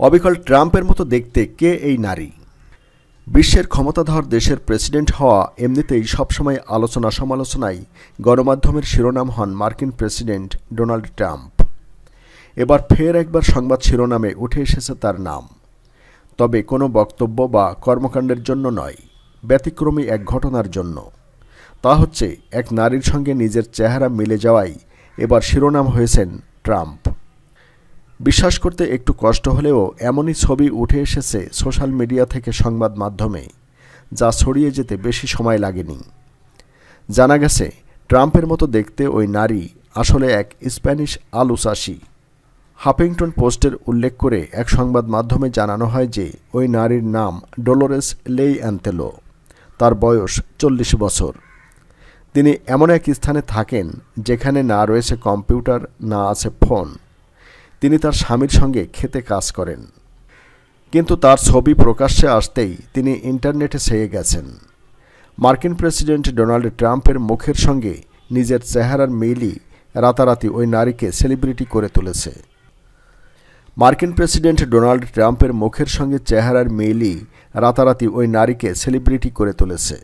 অবিকল ট্রাম্পের মতো দেখতে কে এই নারী? বিশ্বের ক্ষমতাধর দেশের প্রেসিডেন্ট হওয়া এমনিতেই সবসময় আলোচনা সমালোচনায় গণমাধ্যমের শিরোনাম হন মার্কিন প্রেসিডেন্ট ডোনাল্ড ট্রাম্প। এবার ফের একবার সংবাদ শিরোনামে উঠে এসেছে তার নাম। তবে কোনো বক্তব্য বা কর্মকাণ্ডের জন্য নয়, ব্যতিক্রমী এক ঘটনার জন্য। তা হচ্ছে, এক নারীর সঙ্গে নিজের চেহারা মিলে যাওয়াই এবার শিরোনাম হয়েছেন ট্রাম্প। বিশ্বাস করতে একটু কষ্ট হলেও এমনই ছবি উঠে এসেছে সোশ্যাল মিডিয়া থেকে সংবাদ মাধ্যমে, যা ছড়িয়ে যেতে বেশি সময় লাগেনি। জানা গেছে, ট্রাম্পের মতো দেখতে ওই নারী আসলে এক স্প্যানিশ আলু চাষি হাফিংটন পোস্টের উল্লেখ করে এক সংবাদ মাধ্যমে জানানো হয় যে, ওই নারীর নাম ডোলোরেস লেই অ্যান্তেলো তার বয়স চল্লিশ বছর। তিনি এমন এক স্থানে থাকেন যেখানে না রয়েছে কম্পিউটার, না আছে ফোন। তিনি তার স্বামীর সঙ্গে খেতে কাজ করেন। কিন্তু তার ছবি প্রকাশ্যে আসতেই তিনি ইন্টারনেটে ছেয়ে গেছেন। মার্কিন প্রেসিডেন্ট ডোনাল্ড ট্রাম্পের মুখের সঙ্গে নিজের চেহারার মিলই রাতারাতি ওই নারীকে সেলিব্রিটি করে তুলেছে। মার্কিন প্রেসিডেন্ট ডোনাল্ড ট্রাম্পের মুখের সঙ্গে চেহারার মিলই রাতারাতি ওই নারীকে সেলিব্রিটি করে তুলেছে।